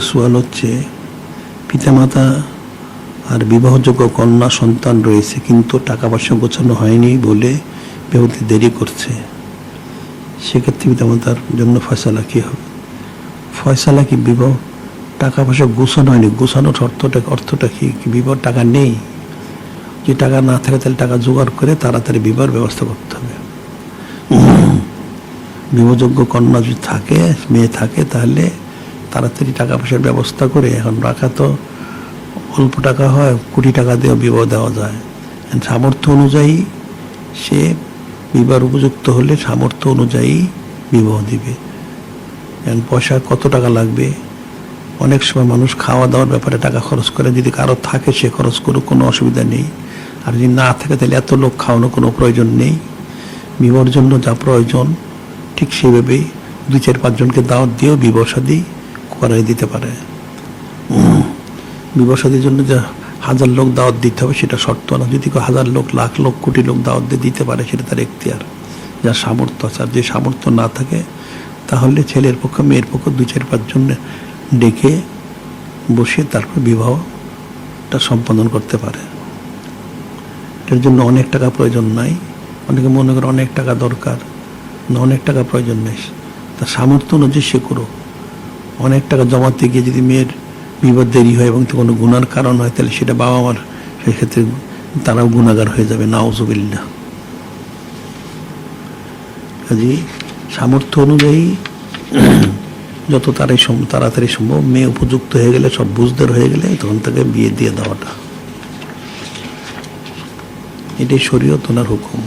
সোয়াল হচ্ছে পিতামাতা আর বিবাহযোগ্য কন্যা সন্তান রয়েছে, কিন্তু টাকা পয়সা গোছানো হয়নি বলে বিবাহতে দেরি করছে। সেক্ষেত্রে পিতামাতার জন্য ফয়সালা কী হবে? ফয়সালা কি বিবাহ? টাকা পয়সা গোছানো হয়নি। গোছানোর অর্থটা অর্থটা কি? বিবাহ টাকা নেই? যে টাকা না থাকে তাহলে টাকা জোগাড় করে তাড়াতাড়ি বিবাহের ব্যবস্থা করতে হবে। বিবাহযোগ্য কন্যা যদি থাকে, মেয়ে থাকে, তাহলে তাড়াতাড়ি টাকা পয়সার ব্যবস্থা করে, এখন রাখা তো অল্প টাকা হয়, কোটি টাকা দিয়েও বিবাহ দেওয়া যায়। সামর্থ্য অনুযায়ী সে বিবাহ উপযুক্ত হলে সামর্থ্য অনুযায়ী বিবাহ দিবে। পয়সা কত টাকা লাগবে? অনেক সময় মানুষ খাওয়া দাওয়ার ব্যাপারে টাকা খরচ করে, যদি কারও থাকে সে খরচ করুক, কোনো অসুবিধা নেই। আর যদি না থাকে, তাহলে এত লোক খাওয়ানোর কোনো প্রয়োজন নেই। বিবাহর জন্য যা প্রয়োজন, ঠিক সেভাবেই দুই চার পাঁচজনকে দাওয়াত দিয়েও বিবাহ শাদী করাই দিতে পারে। বিবাহ জন্য যা হাজার লোক দাওয়াত দিতে হবে সেটা শর্ত না। যদি হাজার লোক, লাখ লোক, কোটি লোক দাওয়াত দিয়ে দিতে পারে, সেটা তার এখতিয়ার। যার সামর্থ্য আছে। আর যে সামর্থ্য না থাকে, তাহলে ছেলের পক্ষে, মেয়ের পক্ষ দুই, চার পাঁচজন ডেকে বসে তারপর বিবাহটা সম্পাদন করতে পারে। এর জন্য অনেক টাকা প্রয়োজন নাই। অনেকে মনে করে অনেক টাকা দরকার, না অনেক টাকা প্রয়োজন নেই। তার সামর্থ্য অনুযায়ী সে করুক। অনেক টাকা জমাতে গিয়ে যদি মেয়ের বিবাদ দেরি হয় এবং কোনো গুণার কারণ হয়, তাহলে সেটা বাবা মার সেক্ষেত্রে তারাও গুণাগার হয়ে যাবে নাউজুবিল্লা কাজে সামর্থ্য অনুযায়ী যত সম- তাড়াতাড়ি সম্ভব মেয়ে উপযুক্ত হয়ে গেলে, সব বুঝদের হয়ে গেলে তখন তাকে বিয়ে দিয়ে দেওয়াটা। এটাই শরীয়ত ওনার হুকুম।